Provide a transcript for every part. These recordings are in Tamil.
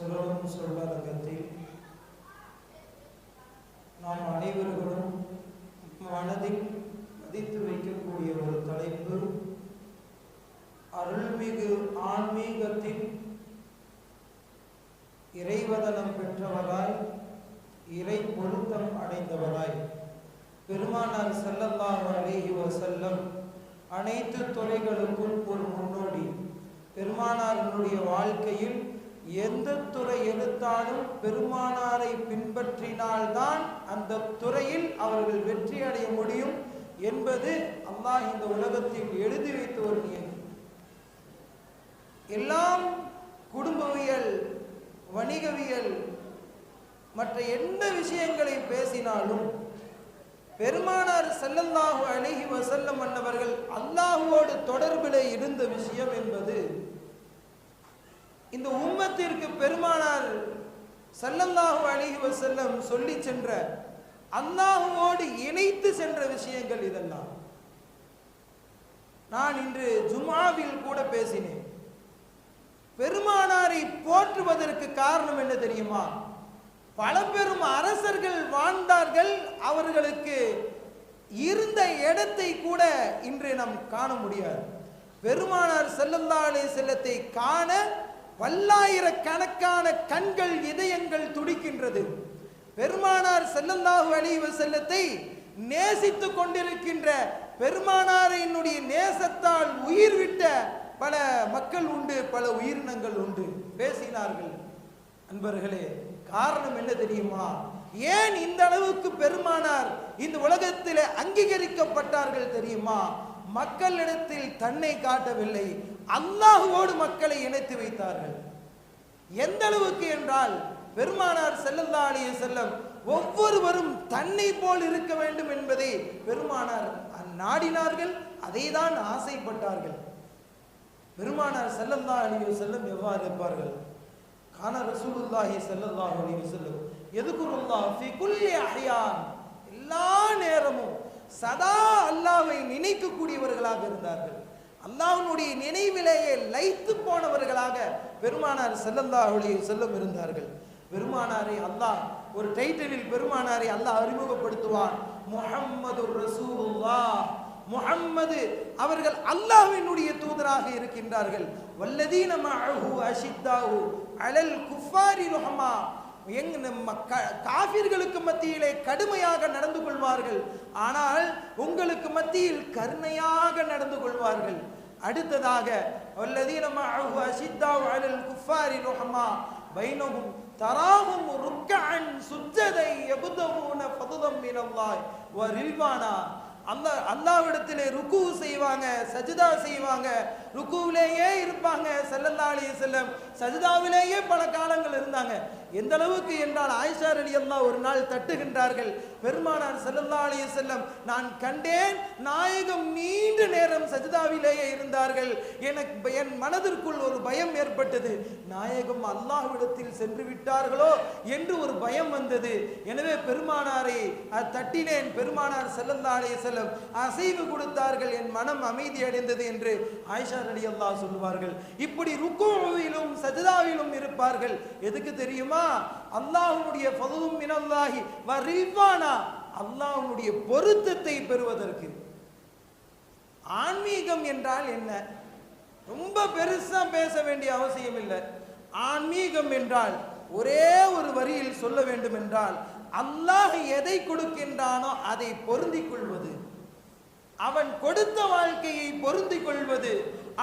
சொல்லலும் சொல்லரங்கத்தில் நாம் அனைவர்களும் மனதில் மதித்து வைக்கக்கூடிய ஒரு தலைப்பு அருள்மிகு ஆன்மீகத்தின் இறைவதனம் பெற்றவராய் இறை பொருத்தம் அடைந்தவராய். பெருமானார் ஸல்லல்லாஹு அலைஹி வஸல்லம் அனைத்து துறைகளுக்கும் ஒரு முன்னோடி. பெருமானாரினுடைய வாழ்க்கையில் எந்த துறை எடுத்தாலும் பெருமானாரை பின்பற்றினால்தான் அந்த துறையில் அவர்கள் வெற்றி அடைய முடியும் என்பது அல்லாஹ் இந்த உலகத்தில் எழுதி வைத்து ஒரு நியதி எல்லாம் குடும்பவியல் வணிகவியல் மற்ற எந்த விஷயங்களை பேசினாலும் பெருமானார் செல்லல்லாஹு அழகி வசல்லம் அன்னவர்கள் அல்லாஹுவோடு தொடர்பிலே இருந்த விஷயம் என்பது இந்த உம்மத்திற்கு பெருமானார் ஸல்லல்லாஹு அலைஹி செல்லம் சொல்லி சென்ற அல்லாஹுவோடு இணைத்து சென்ற விஷயங்கள் இதெல்லாம். நான் இன்று ஜுமாவில் கூட பேசினேன். பெருமானாரை போற்றுவதற்கு காரணம் என்ன தெரியுமா? பல பெரும் அரசர்கள் வாழ்ந்தார்கள். அவர்களுக்கு இருந்த இடத்தை கூட இன்று நாம் காண முடியாது. பெருமானார் ஸல்லல்லாஹு செல்லத்தை காண பல்லாயிரக்கணக்கான கண்கள் இதயங்கள் துடிக்கின்றது. பெருமானார் செல்லல்லாஹு அழிவு செல்லத்தை நேசித்துக் கொண்டிருக்கின்ற பெருமானாரினுடைய நேசத்தால் உயிர் விட்ட பல மக்கள் உண்டு பல உயிரினங்கள் உண்டு. பேசினார்கள். அன்பர்களே காரணம் என்ன தெரியுமா? ஏன் இந்த அளவுக்கு பெருமானார் இந்த உலகத்தில் அங்கீகரிக்கப்பட்டார்கள் தெரியுமா? மக்களிடத்தில் தன்னை காட்டவில்லை. அல்லாஹுவோடு மக்களை இணைத்து வைத்தார்கள். எந்த அளவுக்கு என்றால் பெருமானார் செல்லந்தா அலைஹி செல்லம் ஒவ்வொருவரும் தன்னை போல் இருக்க வேண்டும் என்பதை பெருமானார் நாடினார்கள் அதை தான் ஆசைப்பட்டார்கள். பெருமானார் செல்லந்தா அலிய செல்லம் எவ்வாறு இருப்பார்கள்? கான ரசூலுல்லாஹி செல்லந்தா அலைஹி செல்லம் எதுகுருல்லாஹ் ஃபி குல்லி எல்லா நேரமும் சதா அல்லாவை நினைக்கக்கூடியவர்களாக இருந்தார்கள். அல்லாஹனுடைய நினைவிலேயே லைத்து போனவர்களாக பெருமானார் ஸல்லல்லாஹு அலைஹி இருந்தார்கள். பெருமானாரை அல்லாஹ் ஒரு டைட்டிலில் பெருமானாரை அல்லாஹ் அறிமுகப்படுத்துவான். முகம்மது ரசூலுல்லா முகம்மது அவர்கள் அல்லாஹ்வினுடைய தூதராக இருக்கின்றார்கள். வல்லதீன மஅஹு அஷித்தாஹு அலல் குஃபாரி ருஹமா. எங் நம்ம க- காபிர்களுக்கு மத்தியிலே கடுமையாக நடந்து கொள்வார்கள். ஆனால் உங்களுக்கு மத்தியில் கருணையாக நடந்து கொள்வார்கள். அடுத்ததாக வல்லதீன மஅஹு அஷித்தாஹு அலல் குஃபாரி ருஹமா பைனஹும் தராஹும் ருக்கஅன் சுஜ்ஜதை யபுதூன ஃபதுதம் மினல்லாஹ் வ ரில்வானா அல்லா அல்லாவிடத்திலே ருக்கு செய்வாங்க சஜிதா செய்வாங்க ருக்குவிலேயே இருப்பாங்க. ஸல்லல்லாஹு செல்லம் சஜிதாவிலேயே பல காலங்கள் இருந்தாங்க. எந்த அளவுக்கு என்றால் ஆயிஷா ரலியல்லாஹு ஒரு நாள் தட்டுகின்றார்கள். பெருமானார் ஸல்லல்லாஹு அலி செல்லம் நான் கண்டேன் நாயகம் நீண்ட நேரம் சஜிதாவிலேயே இருந்தார்கள். எனக்கு என் மனதிற்குள் ஒரு பயம் ஏற்பட்டது. நாயகம் அல்லாஹ்விடத்தில் சென்று விட்டார்களோ என்று ஒரு பயம் வந்தது. எனவே பெருமானாரை தட்டினேன். பெருமானார் ஸல்லல்லாஹு அலி செல்லம் அசைவு கொடுத்தார்கள். என் மனம் அமைதி அடைந்தது என்று ஆயிஷா அனசர் அலி அல்லா சொல்லுவார்கள் இப்படி ருக்குவிலும் சஜிதாவிலும் இருப்பார்கள். எதுக்கு தெரியுமா? அல்லாஹுடைய ஃபதுலும் மினல்லாஹி வரிவானா அல்லாஹுடைய பொருத்தத்தை பெறுவதற்கு. ஆன்மீகம் என்றால் என்ன? ரொம்ப பெருசா பேச வேண்டிய அவசியம் இல்லை. ஆன்மீகம் என்றால் ஒரே ஒரு வரியில் சொல்ல வேண்டும் என்றால் அல்லாஹ் எதை கொடுக்கின்றானோ அதை பொருந்திக் கொள்வது. அவன் கொடுத்த வாழ்க்கையை பொருந்தி கொள்வது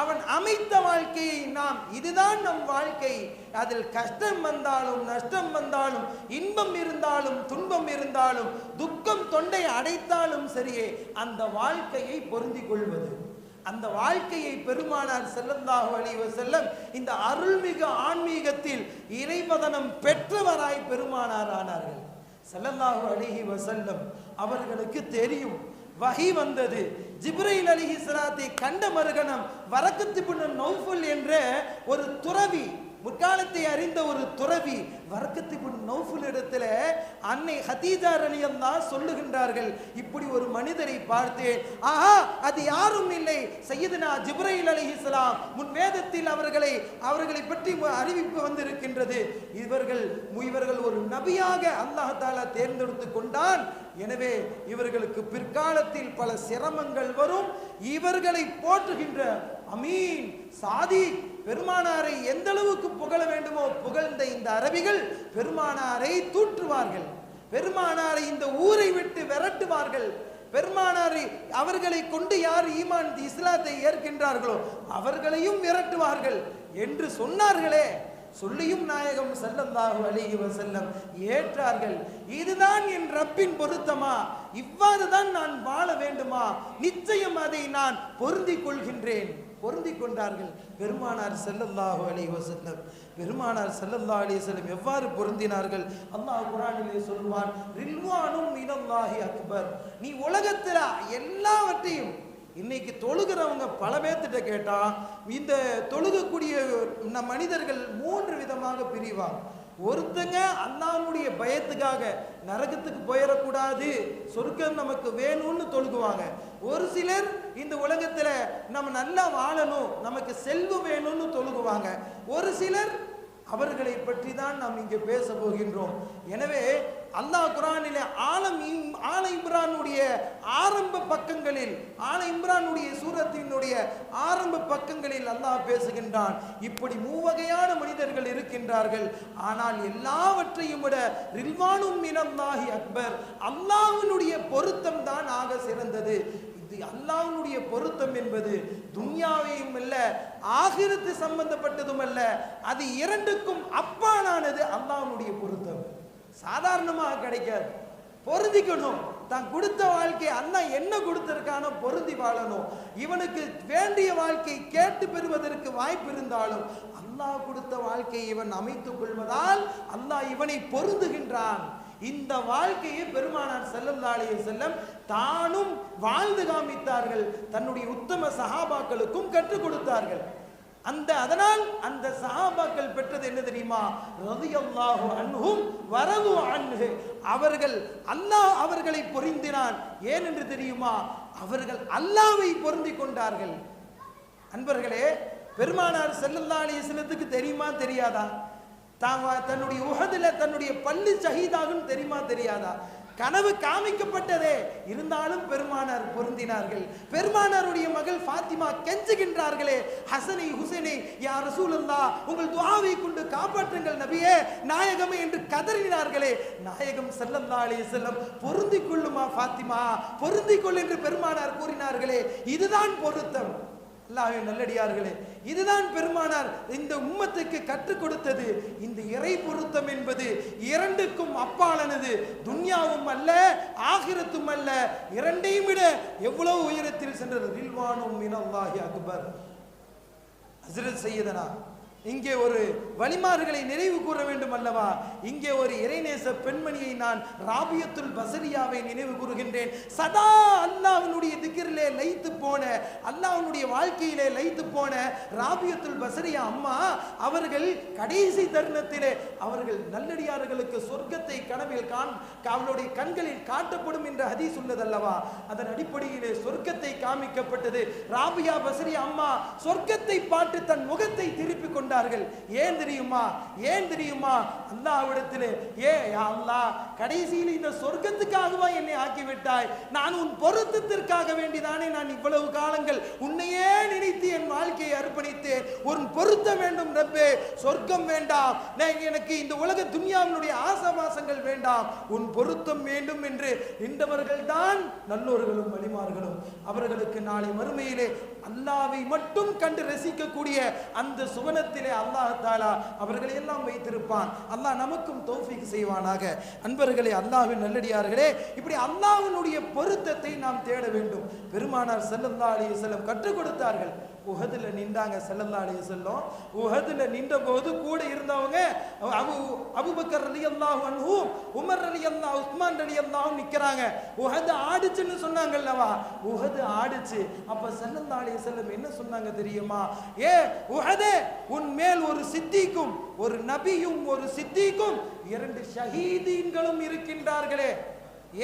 அவன் அமைத்த வாழ்க்கையை நாம் இதுதான் நம் வாழ்க்கை. அதில் கஷ்டம் வந்தாலும் நஷ்டம் வந்தாலும் இன்பம் இருந்தாலும் துன்பம் இருந்தாலும் துக்கம் தொண்டை அடைத்தாலும் சரியே அந்த வாழ்க்கையை பொருந்தி கொள்வது. அந்த வாழ்க்கையை பெருமானார் செல்லந்தாக அலைஹி செல்லம் இந்த அருள்மிகு ஆன்மீகத்தில் இறைவதனம் பெற்றவராய் பெருமானார் ஆனார்கள். செல்லந்தாக அழகி வசல்லம் அவர்களுக்கு தெரியும் வகி வந்தது. ஜிப்ரைல் அலிஹி ஸலாத்தை கண்ட மறுகணம் வரக்கத்து பின் நௌஃபுல் என்ற ஒரு துறவி முற்காலத்தை அறிந்த ஒரு துறவி வரக்கத்து நௌஃபுல் இடத்துல அன்னை ஹதீஜா ரலியல்லாஹ் சொல்லுகின்றார்கள் இப்படி ஒரு மனிதரை பார்த்தேன். ஆஹா அது யாரும் இல்லை. சையதுனா ஜிப்ரையில் அலி இஸ்லாம் முன் வேதத்தில் அவர்களை அவர்களை பற்றி அறிவிப்பு வந்திருக்கின்றது. இவர்கள் இவர்கள் ஒரு நபியாக அல்லாஹ் தேர்ந்தெடுத்து கொண்டான். எனவே இவர்களுக்கு பிற்காலத்தில் பல சிரமங்கள் வரும். இவர்களை போற்றுகின்ற அமீன். சாதி பெருமானாரை எந்த அளவுக்கு புகழ வேண்டுமோ புகழ்ந்த இந்த அரபிகள் பெருமானாரை தூற்றுவார்கள். பெருமானாரை இந்த ஊரை விட்டு விரட்டுவார்கள். பெருமானாரை அவர்களை கொண்டு யார் ஈமான் இஸ்லாத்தை ஏற்கின்றார்களோ அவர்களையும் விரட்டுவார்கள் என்று சொன்னார்களே. சொல்லியும் நாயகம் ஸல்லல்லாஹு அலைஹி செல்லம் ஏற்றார்கள். இதுதான் என் ரப்பின் பொருத்தமா? இவ்வாறு தான் நான் வாழ வேண்டுமா? நிச்சயம் அதை நான் பொருந்திக் கொள்கின்றேன். பொருந்தி கொண்டார்கள். பெருமானார் செல்லல்லாஹு அலி வசல்லம் பெருமானார் செல்லல்லா அலி வஸல்லம் எவ்வாறு பொருந்தினார்கள்? அல்லாஹ் குரானிலே சொல்வான் ரில்வானும் இனல்லாஹி அக்பர். நீ உலகத்தில் எல்லாவற்றையும் இன்னைக்கு தொழுகிறவங்க பல பேர்த்திட்ட கேட்டால் இந்த தொழுகக்கூடிய மனிதர்கள் மூன்று விதமாக பிரிவாங்க. ஒருத்தங்க அண்ணாவுடைய பயத்துக்காக நரகத்துக்கு போயிடக்கூடாது. சொர்க்கம் நமக்கு வேணும்னு தொழுகுவாங்க. ஒரு சிலர் இந்த உலகத்துல நம்ம நல்லா வாழணும் நமக்கு செல்வம் வேணும்னு தொழுகுவாங்க. ஒரு சிலர் அவர்களை பற்றி தான் நாம் இங்கே பேச போகின்றோம். எனவே அல்லாஹ் குரானில ஆலம் இம்- ஆல இம்ரானுடைய ஆரம்ப பக்கங்களில் ஆல இம்ரானுடைய சூரத்தினுடைய ஆரம்ப பக்கங்களில் அல்லாஹ் பேசுகின்றான். இப்படி மூவகையான மனிதர்கள் இருக்கின்றார்கள். ஆனால் எல்லாவற்றையும் விட ரில்வானும் மினல்லாஹி அக்பர் அல்லாஹினுடைய பொருத்தம் தான் ஆக சிறந்தது. இது அல்லாஹ்வுடைய பொருத்தம் என்பது துன்யாவையும் அல்ல ஆகிரத்து சம்பந்தப்பட்டதும் அல்ல அது இரண்டுக்கும் அப்பாலானது அல்லாஹ்வுடைய பொருத்தம். சாதாரணமாக கிடைக்காது. பொருந்திக்கணும். தான் கொடுத்த வாழ்க்கை அண்ணா என்ன கொடுத்திருக்கானோ பொருந்தி வாழணும். இவனுக்கு வேண்டிய வாழ்க்கை கேட்டு பெறுவதற்கு வாய்ப்பு இருந்தாலும் அல்லாஹ் கொடுத்த வாழ்க்கையை இவன் அமைத்துக் கொள்வதால் அல்லாஹ் இவனை பொருந்துகின்றான். இந்த வாழ்க்கையை பெருமானார் ஸல்லல்லாஹு செல்லம் தானும் வாழ்ந்து காமித்தார்கள். தன்னுடைய உத்தம சகாபாக்களுக்கும் கற்றுக் கொடுத்தார்கள். அந்த அதனால் அந்த சஹாபாக்கள் பெற்றது என்ன தெரியுமா? ரலியல்லாஹு அன்ஹும் வரது அன்ஹு. அவர்கள் அல்லாஹ் அவர்களை பொருந்தினான். ஏன் என்று தெரியுமா? அவர்கள் அல்லாவை பொருந்தி கொண்டார்கள். அன்பர்களே பெருமானார் செல்லல்லா அலைஹி தெரியுமா? தெரியாதா? தான் தன்னுடைய உஹதுல தன்னுடைய பள்ளி சகிதாகும் தெரியுமா தெரியாதா? கனவு காமிக்கப்பட்டதே. இருந்தாலும் பெருமானார் பொருந்தினார்கள். பெருமானாருடைய மகள் ஃபாத்திமா கெஞ்சுகின்றார்களே ஹசனை ஹுசைனை யார் சூழந்தா உங்கள் துவாவை கொண்டு காப்பாற்றுங்கள் நபியே நாயகமே என்று கதறினார்களே. நாயகம் செல்லந்தா அலைஹி செல்லம் பொருந்திக் கொள்ளுமா ஃபாத்திமா? பொருந்திக் கொள் என்று பெருமானார் கூறினார்களே. இதுதான் பொருத்தம். அல்லாஹ்வின் நல்லடியார்களே இதுதான் பெருமானார் இந்த உம்மத்துக்கு கற்றுக் கொடுத்தது. இந்த இறை பொருத்தம் என்பது இரண்டுக்கும் அப்பாலானது. துன்யாவும் அல்ல ஆகிரத்தும் அல்ல. இரண்டையும் விட எவ்வளவு உயரத்தில் சென்றது? ரில்வானும் மினல்லாஹி அக்பர். ஹஸ்ரத் சையதனா. இங்கே ஒரு வழிமார்களை நினைவு கூற வேண்டும் அல்லவா? இங்கே ஒரு இறைநேச பெண்மணியை நான் ராபியத்துல் பசரியாவை நினைவு கூறுகின்றேன். சதா அல்லாவினுடைய திக்கிரிலே லைத்து போன அல்லாவினுடைய வாழ்க்கையிலே லைத்து போன ராபியத்துல் பசரியா அம்மா அவர்கள் கடைசி தருணத்திலே அவர்கள் நல்லடியார்களுக்கு சொர்க்கத்தை கனவில் காண் அவளுடைய கண்களில் காட்டப்படும் என்ற ஹதீஸ் உள்ளதல்லவா? அதன் அடிப்படையிலே சொர்க்கத்தை காமிக்கப்பட்டது. ராபியா பசரி அம்மா சொர்க்கத்தை பார்த்து தன் முகத்தை திருப்பி கொண்டார்கள் ஏன் தெரியுமா? ஏன் தெரியுமா? அல்லாவிடத்தில் ஏ அல்லா கடைசியில் இந்த சொர்க்கத்துக்காகவா என்னை ஆக்கிவிட்டாய்? நான் உன் பொருத்தத்திற்காக வேண்டிதானே நான் இவ்வளவு காலங்கள் உன்னையே நினைத்து என் வாழ்க்கையை அர்ப்பணித்தேன். உன் பொருத்தம் வேண்டும் ரப்பே சொர்க்கம் வேண்டாம். நான் எனக்கு இந்த உலக துன்யாவினுடைய ஆசவாசங்கள் வேண்டாம். உன் பொருத்தம் வேண்டும் என்று நின்றவர்கள் தான் நல்லோர்களும் வழிமார்களும். அவர்களுக்கு நாளை மறுமையிலே அல்லாவை மட்டும் கண்டு ரசிக்கக்கூடிய அந்த சுவனத்திலே அல்லாஹ் தாலா அவர்களை எல்லாம் வைத்திருப்பான். அல்லாஹ் நமக்கும் தோஃபிக் செய்வானாக. அன்பர்களே அல்லாஹின் நல்லடியார்களே இப்படி அல்லாஹினுடைய பொருத்தத்தை நாம் தேட வேண்டும். பெருமானார் ஸல்லல்லாஹு அலைஹி வஸல்லம் கற்றுக் கொடுத்தார்கள். உஹதில் நின்றாங்க ஸல்லல்லாஹு அலைஹி வஸல்லம். நின்ற போது கூட இருந்தவங்க அபு அபுபக்கர் அலி அல்லாஹ் அன்ஹு உமர் ரலியல்லாஹு உஸ்மான் ரலியல்லாஹு நிற்கிறாங்க உஹது ஆடுச்சுன்னு சொன்னாங்கல்லவா? உஹது ஆடுச்சு. அப்ப ஸல்லல்லாஹு அலைஹி என்ன சொன்னாங்க தெரியுமா? ஏ உஹதே உன் மேல் ஒரு சித்திக்கும் ஒரு நபியும் ஒரு சித்திக்கும் இரண்டு ஷஹீதீன்களும் இருக்கின்றார்களே.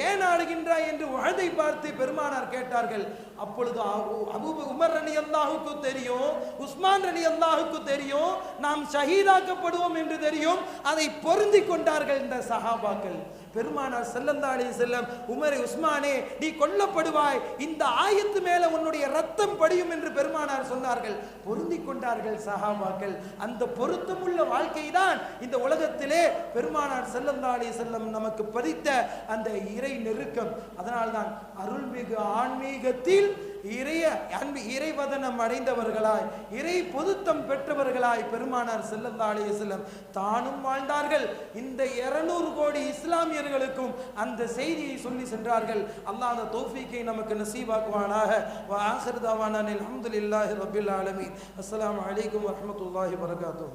ஏன் ஆடுகின்றாய் என்று உஹதை பார்த்து பெருமானார் கேட்டார்கள். அப்பொழுது அபு- உமர் அலி அல்லாஹுக்கு தெரியும் உஸ்மான் அலி அல்லாஹுக்கு தெரியும் நாம் ஷஹீதாக்கப்படுவோம் என்று தெரியும் அதை பொருந்தி கொண்டார்கள் இந்த சஹாபாக்கள். பெருமானார் ஸல்லல்லாஹு அலைஹி செல்லம் உமரே உஸ்மானே நீ கொல்லப்படுவாய். இந்த ஆயத்து மேல உன்னுடைய ரத்தம் படியும் என்று பெருமானார் சொன்னார்கள். பொருந்தி கொண்டார்கள் சஹாபாக்கள். அந்த பொருத்தமுள்ள வாழ்க்கை தான் இந்த உலகத்திலே பெருமானார் ஸல்லல்லாஹு செல்லம் நமக்கு பதித்த அந்த இறை நெருக்கம். அதனால்தான் அருள்மிகு ஆன்மீகத்தில் இறைய அன்பு இறைவதனம் அடைந்தவர்களாய் இறை பொதுத்தம் பெற்றவர்களாய் பெருமானார் ஸல்லல்லாஹு செல்லம் தானும் வாழ்ந்தார்கள். இந்த 200 கோடி இஸ்லாமியர்களுக்கும் அந்த செய்தியை சொல்லி சென்றார்கள். அல்லாஹ் அந்த தோஃபிக்கை நமக்கு நசீபாக்குவானாக. வ ஆஹிர் தவானா அல்ஹம்துலில்லாஹி ரப்பில் ஆலமீன். அலைக்கும் வரஹ்மத்துல்லாஹி வபரகாத்துஹு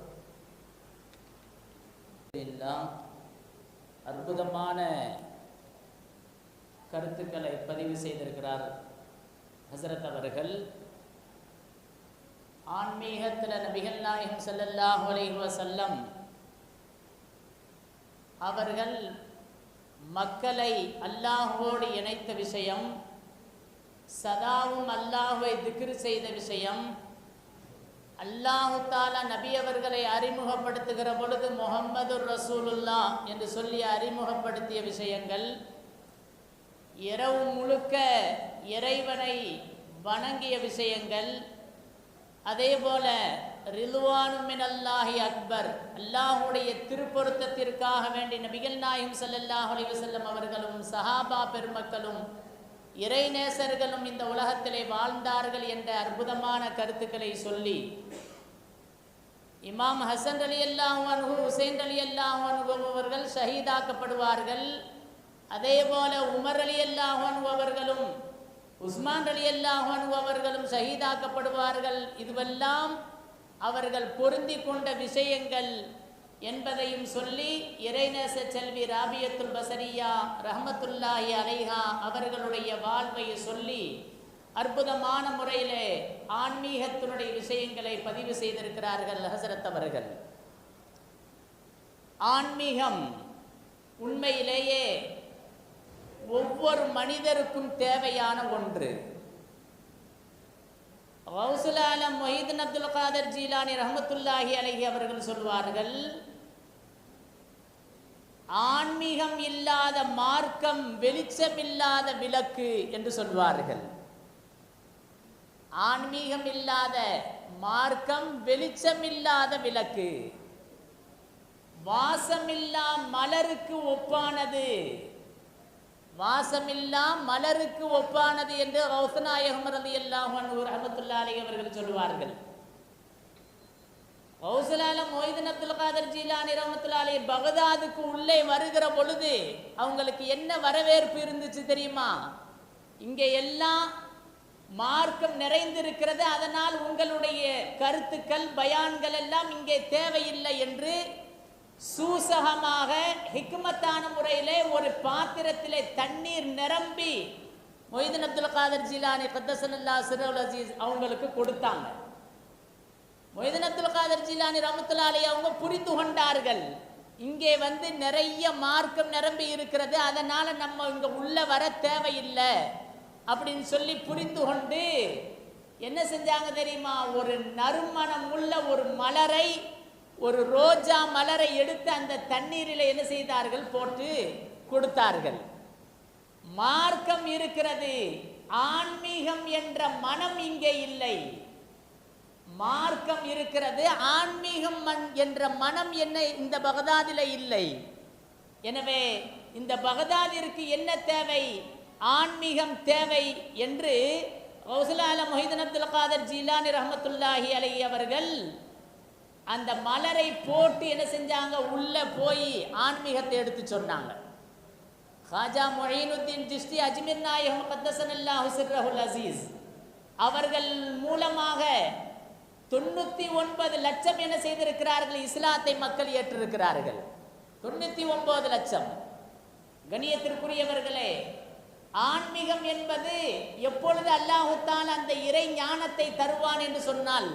அற்புதமான கருத்துக்களை பதிவு செய்திருக்கிறார் ஹசரத் அவர்கள் ஆன்மீகத்தில் நபிகள் நாயகம் செல்லல்லாஹ் அலைஹி அவர்கள் மக்களை அல்லாஹோடு இணைத்த விஷயம் சதாவும் அல்லாஹுவை திக்ரு செய்த விஷயம் அல்லாஹு தாலா நபி அவர்களை அறிமுகப்படுத்துகிற பொழுது முகம்மது ரசூலுல்லா என்று சொல்லி அறிமுகப்படுத்திய விஷயங்கள் இரவு முழுக்க இறைவனை வணங்கிய விஷயங்கள் அதே போல ரிதுவானுமின் அல்லாஹி அக்பர் அல்லாஹுடைய திருப்பொருத்தத்திற்காக வேண்டி நபிகள் நாயகம் ஸல்லல்லாஹு அலிவசல்லம் அவர்களும் சஹாபா பெருமக்களும் இறைநேசர்களும் இந்த உலகத்திலே வாழ்ந்தார்கள் என்ற அற்புதமான கருத்துக்களை சொல்லி இமாம் ஹசன் அலி அல்லாஹ் அனுகு ஹுசைன் அலி அல்லாஹ் அனுகு அவர்கள் ஷஹீதாக்கப்படுவார்கள். அதே போல உமர் அலி அல்லாஹ் அவர்களும் உஸ்மான் அலி அல்லாஹ் அவர்களும் சகிதாக்கப்படுவார்கள் இதுவெல்லாம் அவர்கள் பொருந்தி கொண்ட விஷயங்கள் என்பதையும் சொல்லி இறைநேச செல்வி ராபியத்துல் பசரியா ரஹமத்துல்லாஹி அலைஹா அவர்களுடைய வாழ்வை சொல்லி அற்புதமான முறையிலே ஆன்மீகத்தினுடைய விஷயங்களை பதிவு செய்திருக்கிறார்கள் ஹசரத் அவர்கள். ஆன்மீகம் உண்மையிலேயே ஒவ்வொரு மனிதருக்கும் தேவையான ஒன்று. கௌசுல் ஆலம் மொஹீதன் அப்துல் காதர் ஜீலானி ரஹமத்துல்லாஹி அலஹி அவர்கள் சொல்வார்கள் ஆன்மீகம் இல்லாத மார்க்கம் வெளிச்சமில்லாத விளக்கு என்று சொல்வார்கள். ஆன்மீகம் இல்லாத மார்க்கம் வெளிச்சமில்லாத விளக்கு. வாசமில்லா மலருக்கு ஒப்பானது. வாசமில்லா மலருக்கு ஒப்பானது என்று ரவுசநாயகம் ரதி அல்லாஹ் ரஹமத்துல்லா அலி அவர்கள் சொல்லுவார்கள். ஹவுசலால மொய்தன் அப்துல் காதர் ஜீலானி ரஹமத்துல்லாலே பகதாதுக்கு உள்ளே வருகிற பொழுது அவங்களுக்கு என்ன வரவேற்பு இருந்துச்சு தெரியுமா? இங்கே எல்லாம் மார்க்கம் நிறைந்திருக்கிறது அதனால் உங்களுடைய கருத்துக்கள் பயான்கள் எல்லாம் இங்கே தேவையில்லை என்று சூசகமாக ஹிக்மத்தான முறையிலே ஒரு பாத்திரத்திலே தண்ணீர் நிரம்பி மொய்தீன் அப்துல் காதர் ஜிலானி கத்தசல்லா சிறுல் அசீஸ் அவங்களுக்கு கொடுத்தாங்க. மொய்தீன் அப்துல் காதர் ஜிலானி ரமத்துலாலி அவங்க புரிந்து கொண்டார்கள். இங்கே வந்து நிறைய மார்க்கம் நிரம்பி இருக்கிறது. அதனால நம்ம இங்க உள்ள வர தேவையில்லை அப்படின்னு சொல்லி புரிந்து கொண்டு என்ன செஞ்சாங்க தெரியுமா? ஒரு நறுமணம் உள்ள ஒரு மலரை ஒரு ரோஜா மலரை எடுத்து அந்த தண்ணீரில் என்ன செய்தார்கள்? போட்டு கொடுத்தார்கள். மார்க்கம் இருக்கிறது. ஆன்மீகம் என்ற மனம் இங்கே இல்லை. மார்க்கம் இருக்கிறது. ஆன்மீகம் என்ற மனம் என்ன இந்த பகதாதில இல்லை. எனவே இந்த பகதாதிற்கு என்ன தேவை? ஆன்மீகம் தேவை என்று கௌசலால மொஹிதன் அப்துல் காதர் ஜீலானி ரஹமத்துல்லாஹி அலி அவர்கள் அந்த மலரை போட்டு என்ன செஞ்சாங்க? உள்ள போய் ஆன்மீகத்தை எடுத்து சொன்னாங்க. ஹாஜா மொயினுத்தீன் திஷ்டி அஜ்மீர் நாயகம் பத்தசன் அல்லாஹு சிர்ரஹுல் அசீஸ். அவர்கள் மூலமாக தொண்ணூத்தி ஒன்பது லட்சம் என்ன செய்திருக்கிறார்கள். இஸ்லாத்தை மக்கள் ஏற்றிருக்கிறார்கள். தொண்ணூத்தி ஒன்பது லட்சம். கணியத்திற்குரியவர்களே ஆன்மீகம் என்பது எப்பொழுது அல்லாஹுத்தான் அந்த இறை ஞானத்தை தருவான் என்று சொன்னால்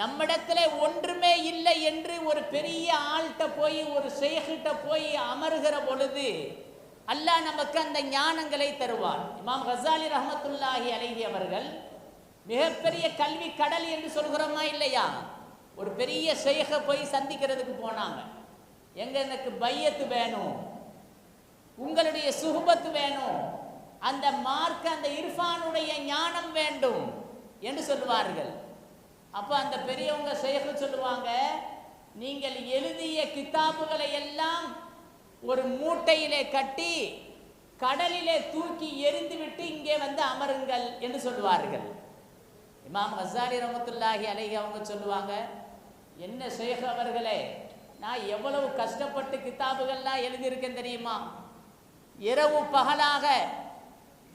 நம்மிடத்துல ஒன்றுமே இல்லை என்று ஒரு பெரிய ஆள்கிட்ட போய் ஒரு செய்கிட்ட போய் அமருகிற பொழுது அல்லாஹ் நமக்கு அந்த ஞானங்களை தருவான். இமாம் ஹசாலி ரஹமத்துல்லாஹி அலைஹி அவர்கள் மிகப்பெரிய கல்வி கடல் என்று சொல்கிறோமா இல்லையா? ஒரு பெரிய செய்க போய் சந்திக்கிறதுக்கு போனாங்க. எங்க எனக்கு பையத்து வேணும் உங்களுடைய சுகுபத்து வேணும் அந்த மார்க் அந்த இர்ஃபானுடைய ஞானம் வேண்டும் என்று சொல்லுவார்கள். அப்போ அந்த பெரியவங்க ஷேഖ് சொல்லுவாங்க நீங்கள் எழுதிய கித்தாபுகளை எல்லாம் ஒரு மூட்டையிலே கட்டி கடலிலே தூக்கி எரிந்துவிட்டு இங்கே வந்து அமருங்கள் என்று சொல்லுவார்கள். இமாம் ஹசாரி ரமத்துல்லாஹி அலைஹி அவங்க சொல்லுவாங்க என்ன ஷேக் அவர்களே நான் எவ்வளவு கஷ்டப்பட்டு கித்தாபுகள்லாம் எழுதியிருக்கேன் தெரியுமா? இரவு பகலாக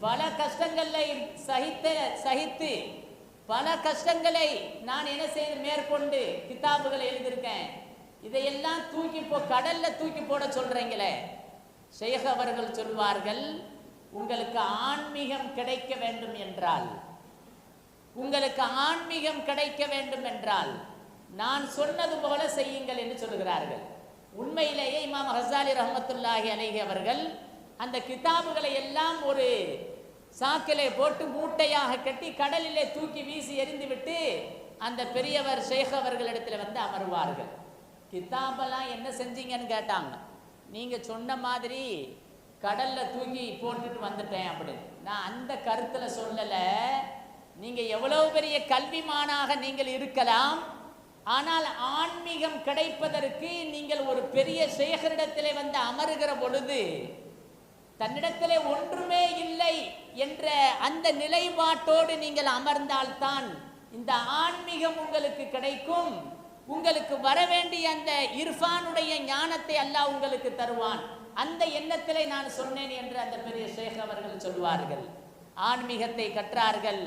பல கஷ்டங்களை சகித்த சகித்து பல கஷ்டங்களை நான் என்ன செய்து மேற்கொண்டு கிதாபுகளை எழுதியிருக்கேன். இதையெல்லாம் தூக்கி போ கடல்ல தூக்கி போட சொல்றீங்களே. ஷேக் அவர்கள் சொல்வார்கள் உங்களுக்கு ஆன்மீகம் கிடைக்க வேண்டும் என்றால் உங்களுக்கு ஆன்மீகம் கிடைக்க வேண்டும் என்றால் நான் சொன்னது போல செய்யுங்கள் என்று சொல்கிறார்கள். உண்மையிலேயே இமாம் ஹசாலி ரஹமத்துல்லாஹி அலைஹி அவர்கள் அந்த கிதாபுகளை எல்லாம் ஒரு சாக்கிலே போட்டு மூட்டையாக கட்டி கடலிலே தூக்கி வீசி எறிந்துவிட்டு அந்த பெரியவர் ஷேக் அவர்களிடத்தில் வந்து அமருவார்கள். கிதாபெல்லாம் என்ன செஞ்சீங்கன்னு கேட்டாங்க. நீங்கள் சொன்ன மாதிரி கடலில் தூங்கி போட்டுட்டு வந்துட்டேன் அப்படின்னு. நான் அந்த கருத்தில் சொல்லலை. நீங்கள் எவ்வளவு பெரிய கல்விமானாக நீங்கள் இருக்கலாம். ஆனால் ஆன்மீகம் கிடைப்பதற்கு நீங்கள் ஒரு பெரிய சேகரிடத்திலே வந்து அமருகிற பொழுது தன்னிடத்திலே ஒன்றுமே இல்லை என்ற அந்த நிலைப்பாட்டோடு நீங்கள் அமர்ந்தால்தான் இந்த ஆன்மீகம் உங்களுக்கு கிடைக்கும். உங்களுக்கு வர வேண்டிய அந்த இர்ஃபானுடைய ஞானத்தை அல்லாஹ் உங்களுக்கு தருவான். அந்த எண்ணத்திலே நான் சொன்னேன் என்று அந்த பெரிய ஷேக் அவர்கள் சொல்வார்கள். ஆன்மீகத்தை கற்றார்கள்.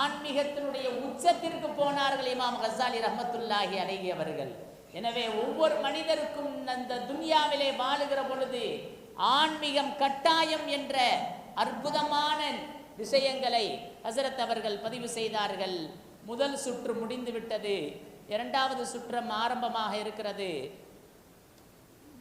ஆன்மீகத்தினுடைய உச்சத்திற்கு போனார்கள் இமாம் ஹசாலி ரஹமத்துல்லாஹி அலைஹி எனவே ஒவ்வொரு மனிதருக்கும் அந்த துன்யாவிலே வாழுகிற பொழுது ஆன்மீகம் கட்டாயம் என்ற அற்புதமான விஷயங்களை ஹசரத் அவர்கள் பதிவு செய்தார்கள். முதல் சுற்று முடிந்து விட்டது. இரண்டாவது சுற்றம் ஆரம்பமாக இருக்கிறது.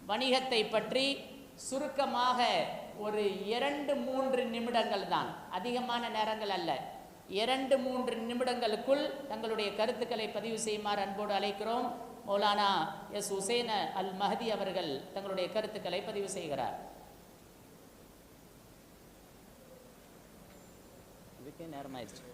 வணிகத்தை பற்றி சுருக்கமாக ஒரு இரண்டு மூன்று நிமிடங்கள் தான். அதிகமான நேரங்கள் அல்ல. இரண்டு மூன்று நிமிடங்களுக்குள் தங்களுடைய கருத்துக்களை பதிவு செய்யுமாறு அன்போடு அழைக்கிறோம். மௌலானா எஸ் உசேன அல் மஹதி அவர்கள் தங்களுடைய கருத்துக்களை பதிவு செய்கிறார். இதுக்கே நேரமாயிடுச்சு.